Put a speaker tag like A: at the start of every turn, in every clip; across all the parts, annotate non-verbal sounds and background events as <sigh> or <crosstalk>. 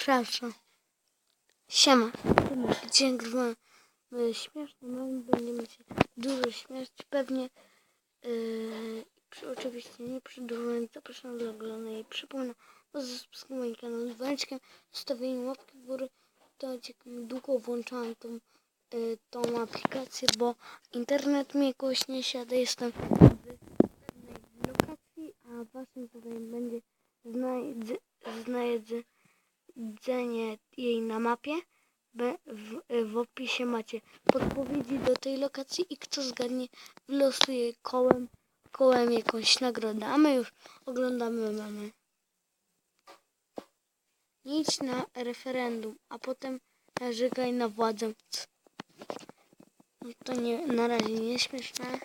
A: Przepraszam. Siema. Dzisiaj nagrywamy śmieszne mamy, będziemy się dużo śmiać. Pewnie yy, oczywiście nie przedłużając zapraszam do oglądania i przypomnę o zasubskrybowaniu kanału z dzwoneczkiem, zostawieniu łapki w górę. To ciekawe, długo włączałam tą, yy, tą aplikację, bo internet mi jakoś nie siada. Jestem w pewnej lokacji, a waszym zadaniem będzie znajdz, znajdzenie jej na mapie. W, w opisie macie podpowiedzi do tej lokacji i kto zgadnie wylosuje kołem, kołem jakąś nagrodę. A my już oglądamy mamy. Nie idź na referendum, a potem narzekaj na władzę. No to nie, na razie nie śmieszne.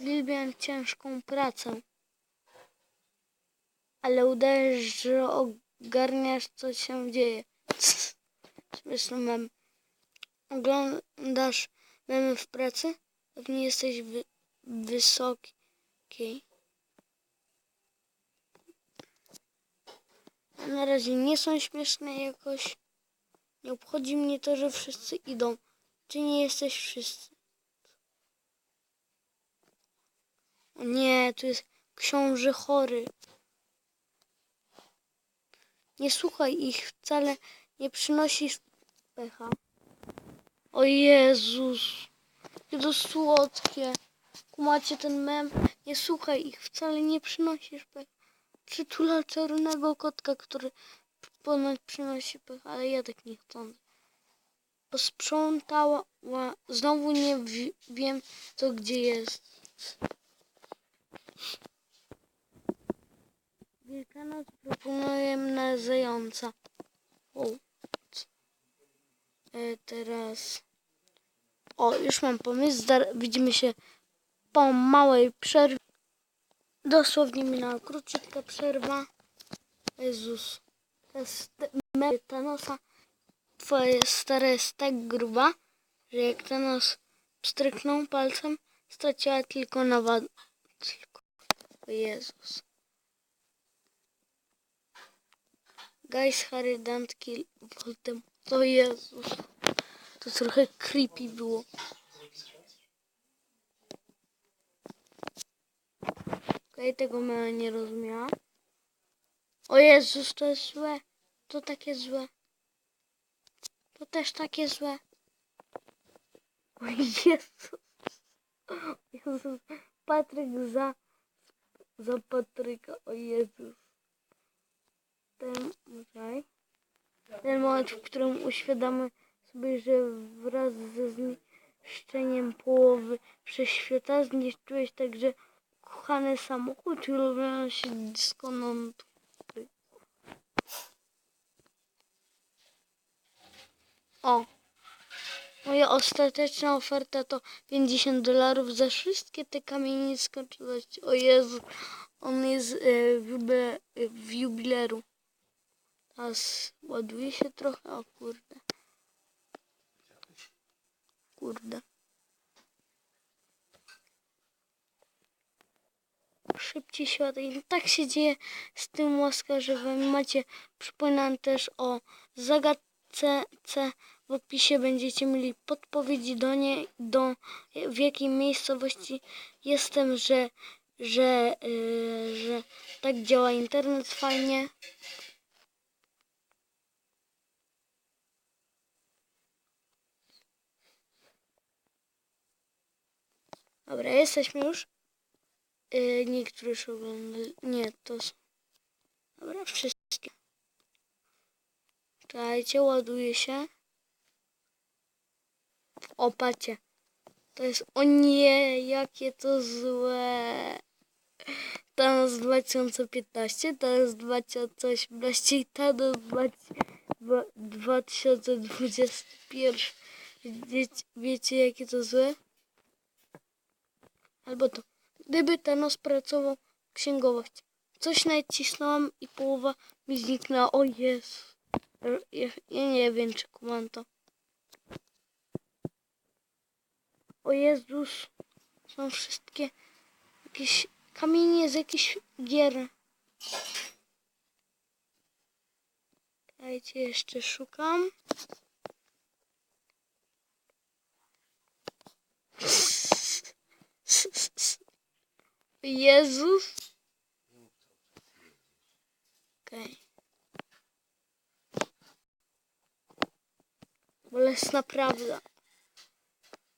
A: Uwielbiam ciężką pracę. Ale udajesz, że ogarniasz, co się dzieje. <laughs> Śmieszny mem. Oglądasz memy w pracy? Pewnie jesteś wy wysoki. Na razie nie są śmieszne jakoś. Nie obchodzi mnie to, że wszyscy idą. Czy nie jesteś wszyscy? O nie, tu jest książę chory. Nie słuchaj ich, wcale nie przynosisz pecha. O Jezus, jakie to słodkie. Kumacie ten mem? Nie słuchaj ich, wcale nie przynosisz pecha. Przytula czarnego kotka, który ponoć przynosi pecha, ale ja tak nie chcę. Posprzątała, znowu nie wi- wiem, co gdzie jest. Wielkanoc na zająca. O. E, teraz. O, już mam pomysł. Zar- widzimy się po małej przerwie. Dosłownie minęła króciutka przerwa. Jezus. To jest Thanosa. Twoje stare jest tak gruba, że jak Thanos pstryknął palcem, straciła tylko na wad... Tylko. O Jezus. Guys, Harry don't kill Voldemort. O Jezus. To trochę creepy było. Okej, tego mała nie rozumiała. O Jezus, to jest złe. To takie złe. To też takie złe. O Jezus. <laughs> Jezus. Patryk za... Za Patryka. O Jezus ten, czekaj, ten moment, w którym uświadamy sobie, że wraz ze zniszczeniem połowy wszechświata zniszczyłeś także kochany samochód i ulubiony się dyskonant. O! Moja ostateczna oferta to 50 dolarów za wszystkie te kamienie skończoności. O Jezu, on jest e, w, jubile, w jubileru. Teraz ładuje się trochę, o kurde. Kurde. Szybciej się ładuje. Tak się dzieje z tym łaskarzewem. Macie, przypominam też o zagadce C. W opisie będziecie mieli podpowiedzi do niej, do w jakiej miejscowości jestem, że, że, yy, że tak działa internet fajnie. Dobra, jesteśmy już. Yy, niektórzy już oglądali. Nie, to są. Dobra, wszystkie. Czekajcie, ładuje się. O, patrzcie. To jest, o nie, jakie to złe. To jest 2015, to jest 2018 i to jest 2021. Wiecie, wiecie jakie to złe? Albo to. Gdyby Thanos pracował księgowość. Coś nacisnąłem i połowa mi zniknęła. O Jezu. Ja, ja nie wiem, czy kumam to. O Jezus. Są wszystkie jakieś kamienie z jakichś gier. Dajcie, jeszcze szukam. Jezus. Okej. Bolesna prawda.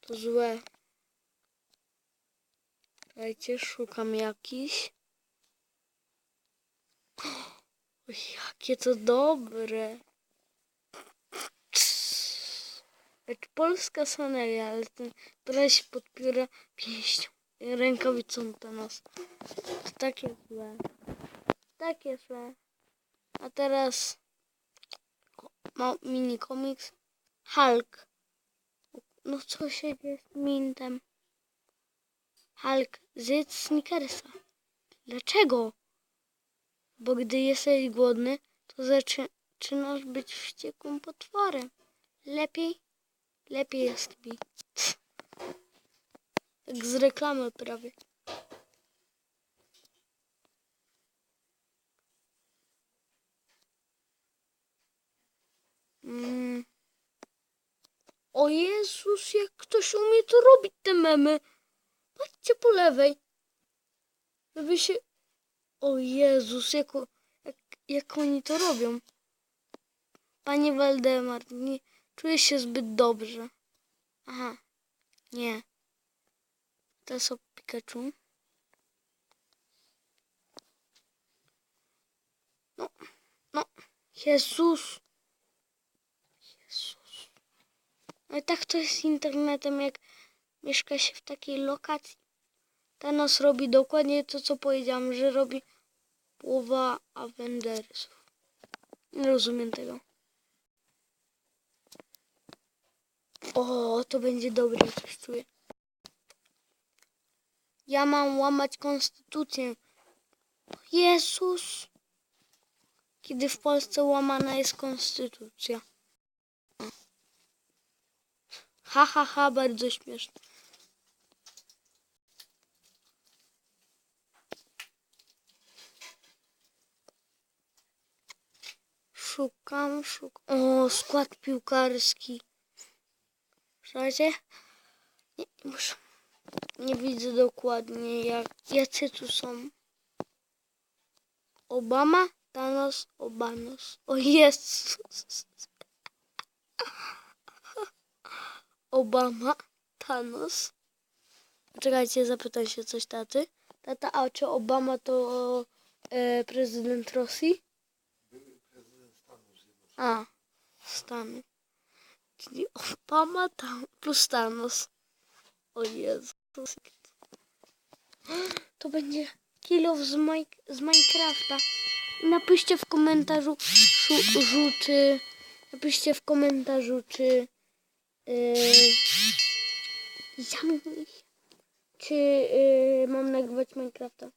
A: To złe. Dajcie, szukam jakiś. Jakie to dobre. Jak polska saneria, ale ten, się podpiera pięścią, rękawicą to nos. To takie złe. Takie złe. A teraz mini komiks Hulk. No co się dzieje z Mintem? Hulk, zjedz Snickersa. Dlaczego? Bo gdy jesteś głodny, to zaczynasz być wściekłym potworem. Lepiej, lepiej jest mi. Tak z reklamy prawie. Mm. O Jezus, jak ktoś umie to robić, te memy. Patrzcie po lewej. Żeby się... O Jezus, jak, jak, jak oni to robią. Panie Waldemar, nie czuję się zbyt dobrze. Aha, nie. Jest o Pikachu. No, no, Jezus. Jezus. No i tak to jest z internetem, jak mieszka się w takiej lokacji. Thanos robi dokładnie to, co powiedziałam, że robi połowa Avengersów. Nie rozumiem tego. O, to będzie dobre, coś czuję. Ja mam łamać konstytucję. Jezus! Kiedy w Polsce łamana jest konstytucja. Ha, ha, ha, bardzo śmieszne. Szukam, szukam. O, skład piłkarski. Słuchajcie? Nie, muszę. Nie widzę dokładnie, jak, jacy tu są. Obama, Thanos, Obanos. O Jezus. Obama, Thanos. Czekajcie, zapytam się coś taty. Tata, a czy Obama to e, prezydent Rosji? A, Stany. Czyli Obama tam plus Thanos. O Jezu. To będzie kilo z, z Minecrafta. Napiszcie w komentarzu, czy... Napiszcie w komentarzu, czy... Yy, zamknij się. Czy yy, mam nagrywać Minecrafta?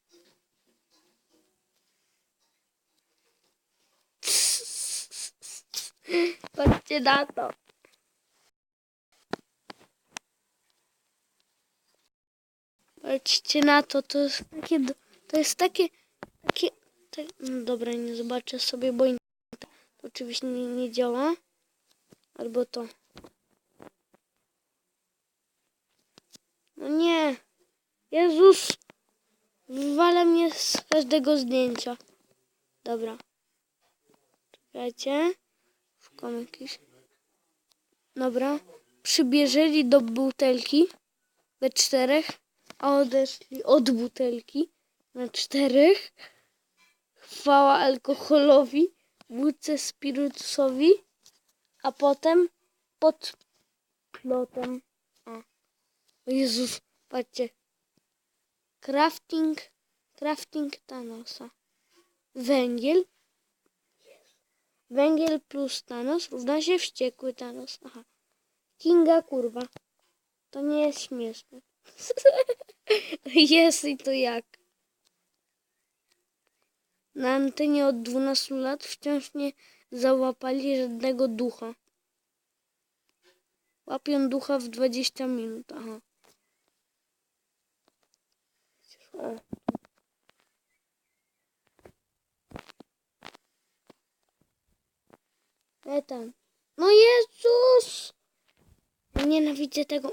A: Patrzcie na to. Patrzcie na to, to jest takie, to jest takie, takie, tak, no dobra, nie zobaczę sobie, bo to oczywiście nie, nie działa. Albo to. No nie. Jezus. Wywala mnie z każdego zdjęcia. Dobra. Czekajcie. Szukam jakiś. Dobra. Przybierzeli do butelki we czterech, a odeszli od butelki na czterech. Chwała alkoholowi, wódce spirytusowi, a potem pod plotem. O, o Jezus, patrzcie. Crafting, crafting Thanosa. Węgiel. Węgiel plus Thanos równa się wściekły Thanos. Aha. Kinga kurwa. To nie jest śmieszne. <laughs> jest i to jak. Na antenie od 12 lat wciąż nie załapali żadnego ducha. Łapią ducha w 20 minut. Aha. O. Etan. No Jezus! Nienawidzę tego.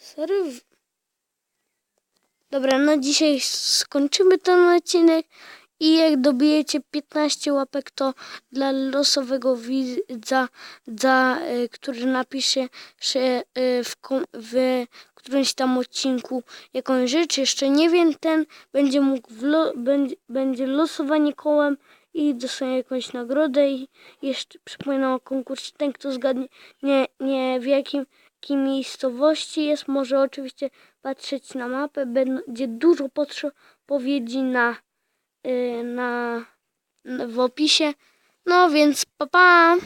A: Sorry. Dobra, no dzisiaj skończymy ten odcinek i jak dobijecie 15 łapek, to dla losowego widza, za, y, który napisze że, w, w którymś tam odcinku jakąś rzecz, jeszcze nie wiem, ten będzie mógł, lo, będzie, będzie losowanie kołem i dostanie jakąś nagrodę i jeszcze przypominam o konkursie, ten kto zgadnie nie, nie w jakim, miejscowości jest, może oczywiście patrzeć na mapę, będzie dużo podpowiedzi na, y, na, w opisie. No więc pa pa!